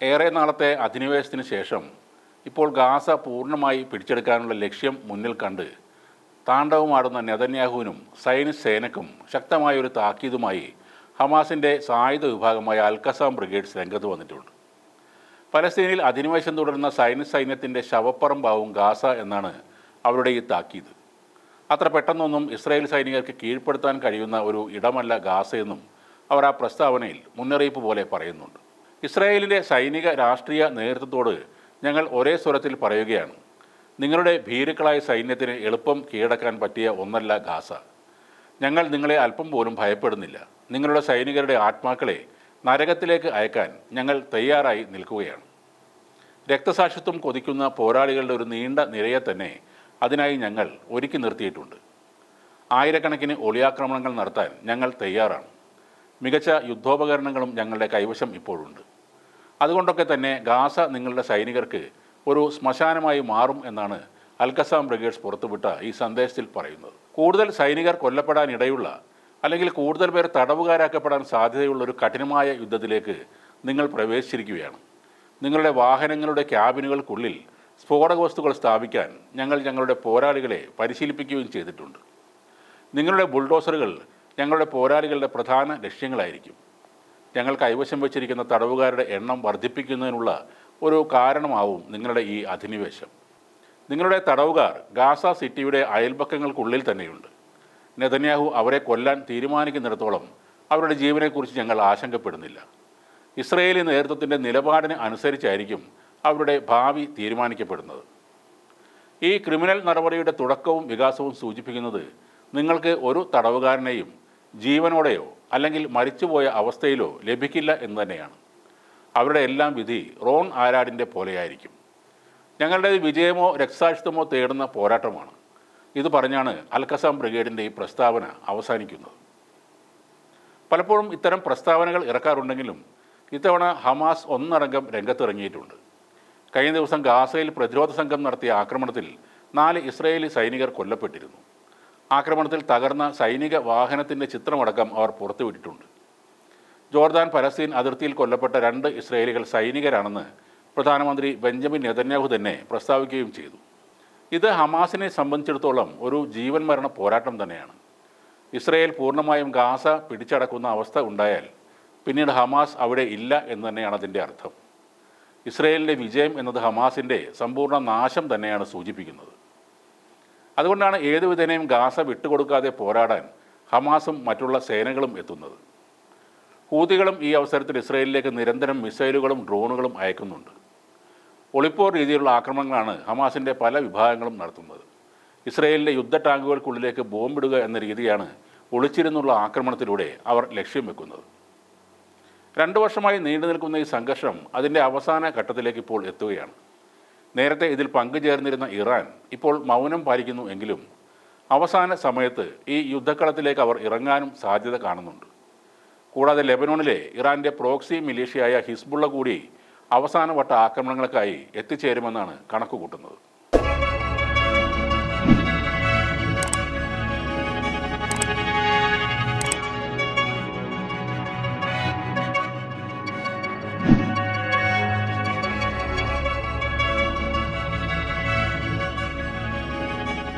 ഏറെ നാളത്തെ അധിനിവേശത്തിന് ശേഷം ഇപ്പോൾ ഗാസ പൂർണമായി പിടിച്ചെടുക്കാനുള്ള ലക്ഷ്യം മുന്നിൽ കണ്ട് താണ്ഡവമാടുന്ന നെതന്യാഹുവിനും സൈനിക് സേനക്കും ശക്തമായ ഒരു താക്കീതുമായി ഹമാസിന്റെ സായുധ വിഭാഗമായ അൽക്കസാം ബ്രിഗേഡ്സ് രംഗത്ത് വന്നിട്ടുണ്ട്. പലസ്തീനിൽ അധിനിവേശം തുടരുന്ന സൈനിക സൈന്യത്തിന്റെ ശവപ്പറമ്പാവും ഗാസ എന്നാണ് അവരുടെ ഈ താക്കീത്. അത്ര പെട്ടെന്നൊന്നും ഇസ്രായേൽ സൈനികർക്ക് കീഴ്പ്പെടുത്താൻ കഴിയുന്ന ഒരു ഇടമല്ല ഗാസയെന്നും അവർ ആ പ്രസ്താവനയിൽ മുന്നറിയിപ്പ് പോലെ പറയുന്നുണ്ട്. ഇസ്രായേലിന്റെ സൈനിക രാഷ്ട്രീയ നേതൃത്വത്തോട് ഞങ്ങൾ ഒരേ സ്വരത്തിൽ പറയുകയാണ്. നിങ്ങളുടെ ഭീരുക്കളായ സൈന്യത്തിന് എളുപ്പം കീഴടക്കാൻ പറ്റിയ ഒന്നല്ല ഗാസ. ഞങ്ങൾ നിങ്ങളെ അല്പം പോലും ഭയപ്പെടുന്നില്ല. നിങ്ങളുടെ സൈനികരുടെ ആത്മാക്കളെ നരകത്തിലേക്ക് അയക്കാൻ ഞങ്ങൾ തയ്യാറായി നിൽക്കുകയാണ്. രക്തസാക്ഷിത്വം കൊതിക്കുന്ന പോരാളികളുടെ ഒരു നീണ്ട നിരയെ തന്നെ അതിനായി ഞങ്ങൾ ഒരുക്കി നിർത്തിയിട്ടുണ്ട്. ആയിരക്കണക്കിന് ഒളിയാക്രമണങ്ങൾ നടത്താൻ ഞങ്ങൾ തയ്യാറാണ്. മികച്ച യുദ്ധോപകരണങ്ങളും ഞങ്ങളുടെ കൈവശം ഇപ്പോഴുണ്ട്. അതുകൊണ്ടൊക്കെ തന്നെ ഗാസ നിങ്ങളുടെ സൈനികർക്ക് ഒരു ശ്മശാനമായി മാറും എന്നാണ് അൽക്കസാം ബ്രിഗേഡ്സ് പുറത്തുവിട്ട ഈ സന്ദേശത്തിൽ പറയുന്നത്. കൂടുതൽ സൈനികർ കൊല്ലപ്പെടാനിടയുള്ള അല്ലെങ്കിൽ കൂടുതൽ പേർ തടവുകാരാക്കപ്പെടാൻ സാധ്യതയുള്ള ഒരു കഠിനമായ യുദ്ധത്തിലേക്ക് നിങ്ങൾ പ്രവേശിച്ചിരിക്കുകയാണ്. നിങ്ങളുടെ വാഹനങ്ങളുടെ ക്യാബിനുകൾക്കുള്ളിൽ സ്ഫോടക വസ്തുക്കൾ സ്ഥാപിക്കാൻ ഞങ്ങൾ ഞങ്ങളുടെ പോരാളികളെ പരിശീലിപ്പിക്കുകയും ചെയ്തിട്ടുണ്ട്. നിങ്ങളുടെ ബുൾഡോസറുകൾ ഞങ്ങളുടെ പോരാളികളുടെ പ്രധാന ലക്ഷ്യങ്ങളായിരിക്കും. ഞങ്ങൾ കൈവശം വച്ചിരിക്കുന്ന തടവുകാരുടെ എണ്ണം വർദ്ധിപ്പിക്കുന്നതിനുള്ള ഒരു കാരണമാവും നിങ്ങളുടെ ഈ അധിനിവേശം. നിങ്ങളുടെ തടവുകാർ ഗാസ സിറ്റിയുടെ അയൽപക്കങ്ങൾക്കുള്ളിൽ തന്നെയുണ്ട്. നെതന്യാഹു അവരെ കൊല്ലാൻ തീരുമാനിക്കുന്നിടത്തോളം അവരുടെ ജീവനെക്കുറിച്ച് ഞങ്ങൾ ആശങ്കപ്പെടുന്നില്ല. ഇസ്രയേലി നേതൃത്വത്തിന്റെ നിലപാടിന് അനുസരിച്ചായിരിക്കും അവരുടെ ഭാവി തീരുമാനിക്കപ്പെടുന്നത്. ഈ ക്രിമിനൽ നടപടിയുടെ തുടക്കവും വികാസവും സൂചിപ്പിക്കുന്നത് നിങ്ങൾക്ക് ഒരു തടവുകാരനെയും ജീവനോടെയോ അല്ലെങ്കിൽ മരിച്ചുപോയ അവസ്ഥയിലോ ലഭിക്കില്ല എന്ന് തന്നെയാണ്. അവരുടെ എല്ലാം വിധി റോൺ ആരാടിന്റെ പോലെയായിരിക്കും. ഞങ്ങളുടെ വിജയമോ രക്തസാക്ഷിത്വമോ തേടുന്ന പോരാട്ടമാണ്. ഇത് പറഞ്ഞാണ് അൽക്കസാം ബ്രിഗേഡിന്റെ ഈ പ്രസ്താവന അവസാനിക്കുന്നത്. പലപ്പോഴും ഇത്തരം പ്രസ്താവനകൾ ഇറക്കാറുണ്ടെങ്കിലും ഇത്തവണ ഹമാസ് ഒന്നടങ്കം രംഗത്തിറങ്ങിയിട്ടുണ്ട്. കഴിഞ്ഞ ദിവസം ഗാസയിൽ പ്രതിരോധ സംഘം നടത്തിയ ആക്രമണത്തിൽ നാല് ഇസ്രയേലി സൈനികർ കൊല്ലപ്പെട്ടിരുന്നു. ആക്രമണത്തിൽ തകർന്ന സൈനിക വാഹനത്തിന്റെ ചിത്രമടക്കം അവർ പുറത്തുവിട്ടിട്ടുണ്ട്. ജോർദാൻ പലസ്തീൻ അതിർത്തിയിൽ കൊല്ലപ്പെട്ട രണ്ട് ഇസ്രയേലികൾ സൈനികരാണെന്ന് പ്രധാനമന്ത്രി ബെഞ്ചമിൻ നെതന്യാഹു തന്നെ പ്രസ്താവിക്കുകയും ചെയ്തു. ഇത് ഹമാസിനെ സംബന്ധിച്ചിടത്തോളം ഒരു ജീവൻ മരണ പോരാട്ടം തന്നെയാണ്. ഇസ്രയേൽ പൂർണമായും ഗാസ പിടിച്ചടക്കുന്ന അവസ്ഥ ഉണ്ടായാൽ പിന്നീട് ഹമാസ് അവിടെ ഇല്ല എന്ന് തന്നെയാണ് അതിന്റെ അർത്ഥം. ഇസ്രയേലിന്റെ വിജയം എന്നത് ഹമാസിന്റെ സമ്പൂർണ നാശം തന്നെയാണ് സൂചിപ്പിക്കുന്നത്. അതുകൊണ്ടാണ് ഏതുവിധേനയും ഗാസ വിട്ടുകൊടുക്കാതെ പോരാടാൻ ഹമാസും മറ്റുള്ള സേനകളും എത്തുന്നത്. ഹൂതികളും ഈ അവസരത്തിൽ ഇസ്രയേലിലേക്ക് നിരന്തരം മിസൈലുകളും ഡ്രോണുകളും അയക്കുന്നുണ്ട്. ഒളിപ്പോർ രീതിയിലുള്ള ആക്രമണങ്ങളാണ് ഹമാസിന്റെ പല വിഭാഗങ്ങളും നടത്തുന്നത്. ഇസ്രയേലിന്റെ യുദ്ധ ടാങ്കുകൾക്കുള്ളിലേക്ക് ബോംബിടുക എന്ന രീതിയാണ് ഒളിച്ചിരുന്നുള്ള ആക്രമണത്തിലൂടെ അവർ ലക്ഷ്യം വെക്കുന്നത്. രണ്ടു വർഷമായി നീണ്ടു നിൽക്കുന്ന ഈ സംഘർഷം അതിന്റെ അവസാന ഘട്ടത്തിലേക്ക് ഇപ്പോൾ എത്തുകയാണ്. നേരത്തെ ഇതിൽ പങ്കുചേർന്നിരുന്ന ഇറാൻ ഇപ്പോൾ മൗനം പാലിക്കുന്നു എങ്കിലും അവസാന സമയത്ത് ഈ യുദ്ധക്കളത്തിലേക്ക് അവർ ഇറങ്ങാനും സാധ്യത കാണുന്നുണ്ട്. കൂടാതെ ലെബനോണിലെ ഇറാന്റെ പ്രോക്സി മിലീഷ്യയായ ഹിസ്ബുള്ള കൂടി അവസാനവട്ട ആക്രമണങ്ങൾക്കായി എത്തിച്ചേരുമെന്നാണ് കണക്കുകൂട്ടുന്നത്.